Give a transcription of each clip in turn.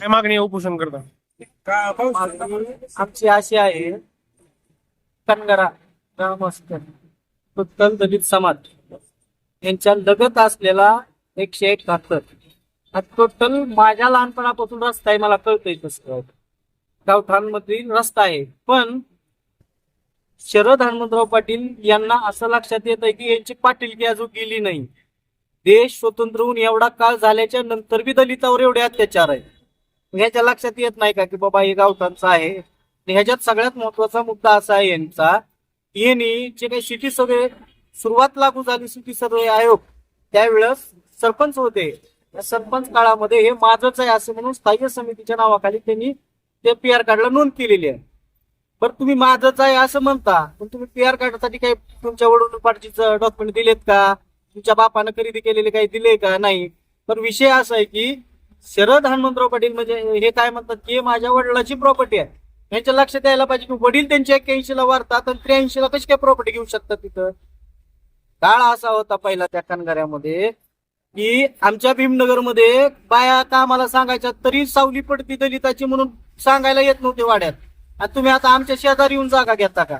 काय मागणी आहे उपोषण करता आमची अशी आहे कनगरा ग्रामस्थ टोटल दलित समाज यांच्या लगत असलेला एकशे एकाहत्तर. हा टोटल माझ्या लहानपणापासून रस्ता आहे मला कळतंय तसं. गावठाणमधील रस्ता आहे. पण शरद हनुमंतराव पाटील यांना असं लक्षात येत आहे की यांची पाटीलकी अजून गेली नाही. देश स्वतंत्र होऊन एवढा काळ झाल्याच्यानंतर बी दलितावर एवढे अत्याचार आहे ह्याच्या लक्षात येत नाही का की बाबा हे गावठाणचं आहे? आणि ह्याच्यात सगळ्यात महत्त्वाचा मुद्दा असा आहे यांचा यांनी जे काही सिटी सर्वे सुरुवात लागू झाली सिटी सर्वे आयोग त्यावेळेस सरपंच होते. या सरपंच काळामध्ये हे माझंच आहे असं म्हणून स्थायी समितीच्या नावाखाली त्यांनी ते पी आर कार्डला नोंद केलेली आहे. बरं तुम्ही माझंच आहे असं म्हणता पण तुम्ही पी आर कार्डासाठी काही तुमच्या वडील पार्टीचं डॉक्युमेंट दिलेत का? तुमच्या बापानं खरेदी केलेले काही दिले का? नाही. पण विषय असा आहे की शरद हनुमंतराव पाटील म्हणजे हे काय म्हणतात की माझ्या वडिलाची प्रॉपर्टी आहे. यांच्या लक्षात यायला पाहिजे की वडील त्यांच्या एक्क्याऐंशी ला वारतात आणि त्र्याऐंशी ला कशी काय प्रॉपर्टी घेऊ शकतात तिथं? काळ असा होता पहिला त्या कणगाऱ्यामध्ये की आमच्या भीमनगरमध्ये बाया कामाला सांगायच्या तरी सावली पडती दलिताची म्हणून सांगायला येत नव्हते वाड्यात. आणि तुम्ही आता आमच्या शेजारी येऊन जागा घेता का?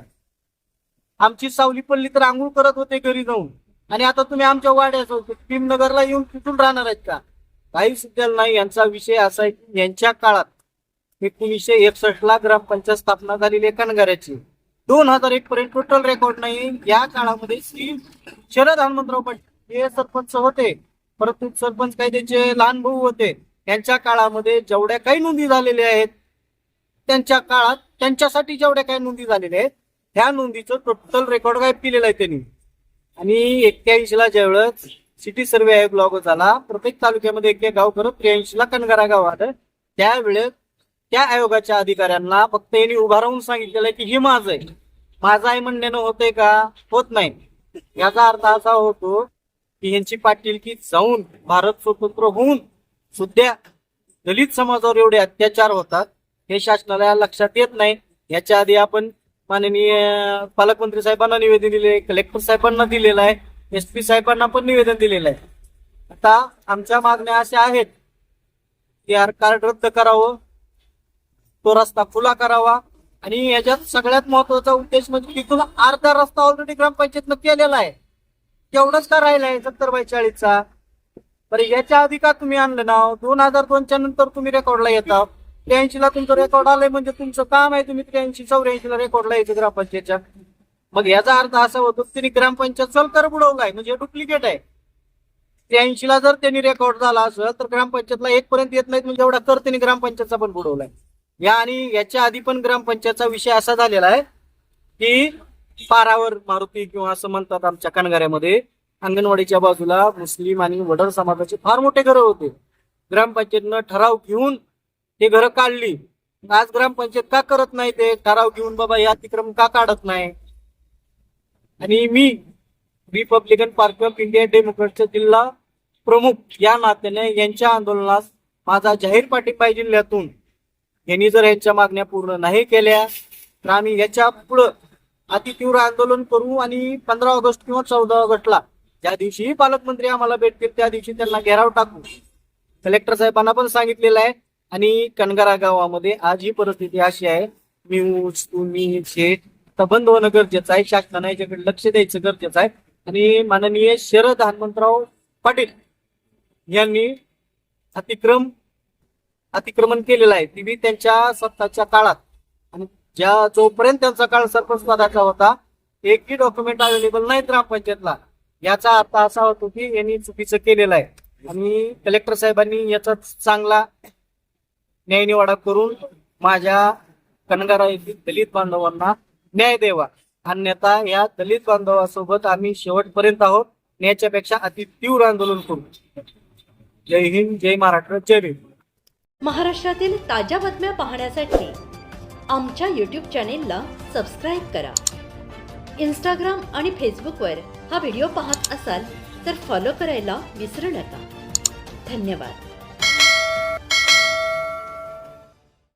आमची सावली पडली तर आंघोळ करत होते घरी जाऊन. आणि आता तुम्ही आमच्या वाड्यात भीमनगरला येऊन तिथून राहणार आहेत का? काही सुद्धा नाही. यांचा विषय असा आहे की यांच्या काळात एकोणीसशे एकसष्ट ला ग्रामपंचायत स्थापना झालेली आहे कणगाऱ्याची दोन हजार एक पर्यंत टोटल रेकॉर्ड नाही. या काळामध्ये श्री शरद हनुमंतराव पाटील हे सरपंच होते. परंतु सरपंच काही त्यांचे लहान भाऊ होते. त्यांच्या काळामध्ये जेवढ्या काही नोंदी झालेल्या आहेत त्यांच्या काळात त्यांच्यासाठी जेवढ्या काही नोंदी झालेल्या आहेत ह्या नोंदीचं टोटल रेकॉर्ड गायब केलेलं आहे त्यांनी. आणि एक्क्याऐंशी ला ज्यावेळेस सिटी सर्वे आयोग ब्लॉग झाला. प्रत्येक तालुक्यामध्ये एक एक गाव करत त्र्याऐंशी ला कनगरा गाव आलं त्यावेळेस त्या आयोगाच्या अधिकाऱ्यांना फक्त यांनी उभा राहून सांगितलेलं की हे माझं आहे. माझं आहे म्हणण्यानं होतंय का? होत नाही. याचा अर्थ असा होतो की यांची पाटीलकी जाऊन भारत स्वतंत्र होऊन सुद्धा दलित समाजावर एवढे अत्याचार होतात हे शासनाला लक्षात येत नाही. याच्या आधी आपण माननीय पालकमंत्री साहेबांना निवेदन दिले कलेक्टर साहेबांना दिलेलं आहे. एस पी साहेबांना पण निवेदन दिलेलं आहे. आता आमच्या मागण्या अशा आहेत की आर कार्ड रद्द करावं तो रस्ता खुला करावा आणि याच्यात सगळ्यात महत्त्वाचा उद्देश म्हणजे तिथून अर्धा रस्ता ऑलरेडी ग्रामपंचायतनं केलेला आहे. तेवढंच का राहिलाय सत्तर बाय चाळीसचा. बरं याच्या आधी का तुम्ही आणलं नाव? दोन हजार दोनच्या नंतर तुम्ही रेकॉर्डला येता. त्र्याऐंशीला तुमचं रेकॉर्ड आलंय म्हणजे तुमचं काम आहे तुम्ही त्र्याऐंशी चौऱ्याऐंशीला रेकॉर्डला यायचं ग्रामपंचायतच्या. मग याचा अर्थ असा होतो त्यांनी ग्रामपंचायत सलकर बुडवलाय म्हणजे डुप्लिकेट आहे. त्र्याऐंशी ला जर त्यांनी रेकॉर्ड झाला असेल तर ग्रामपंचायतला एक पर्यंत येत नाहीत म्हणजे एवढा कर त्यांनी ग्रामपंचायतचा पण बुडवलाय या आणि याच्या आधी पण ग्रामपंचायतचा विषय असा झालेला आहे की पारावर मारुती किंवा असं म्हणतात आमच्या कणगाऱ्यामध्ये अंगणवाडीच्या बाजूला मुस्लिम आणि वडर समाजाचे फार मोठे घरं होते. ग्रामपंचायतनं ठराव घेऊन ते घरं काढली. आज ग्रामपंचायत का करत नाही ते? ठराव घेऊन बाबा या अतिक्रम का काढत नाही? आणि मी रिपब्लिकन पार्टी ऑफ इंडिया डेमोक्रेटचा जिल्हा प्रमुख या नात्याने यांच्या आंदोलनास माझा जाहीर पाठिंबा जिल्ह्यातून यांनी जर यांच्या मागण्या पूर्ण नाही केल्या तर आम्ही याच्या पुढं अतितीव्र आंदोलन करू आणि पंधरा ऑगस्ट किंवा चौदा ऑगस्टला ज्या दिवशी पालकमंत्री आम्हाला भेटतील त्या दिवशी त्यांना घेराव टाकू. कलेक्टर साहेबांना पण सांगितलेलं आहे. आणि कणगारा गावामध्ये आज ही परिस्थिती अशी आहे. मी तुम्ही शेठ आता बंद होणं गरजेचं आहे. शासनानं याच्याकडे लक्ष द्यायचं गरजेचं आहे. आणि माननीय शरद हनुमंतराव पाटील यांनी अतिक्रम अतिक्रमण केलेलं आहे. ती बी त्यांच्या सत्ताच्या काळात. आणि ज्या जोपर्यंत त्यांचा काळ सरपंच पदाचा होता एकही डॉक्युमेंट अवेलेबल नाही ग्रामपंचायतला. याचा अर्थ असा होतो की यांनी चुकीचं केलेलं आहे. आणि कलेक्टर साहेबांनी याचा चांगला न्यायनिवाडा करून माझ्या कणगारा येथील दलित बांधवांना न्याय द्यावा अन्यथा या दलित बांधवासोबत आम्ही शेवटपर्यंत आहोत. याच्यापेक्षा अति तीव्र आंदोलन करू. जय हिंद जय महाराष्ट्र जय भीम. महाराष्ट्रातील ताज्या बातम्या पाहण्यासाठी आमच्या यूट्यूब चॅनेलला सबस्क्राईब करा. इंस्टाग्राम आणि फेसबुकवर हा व्हिडिओ पाहत असाल तर फॉलो करायला विसरू नका. धन्यवाद.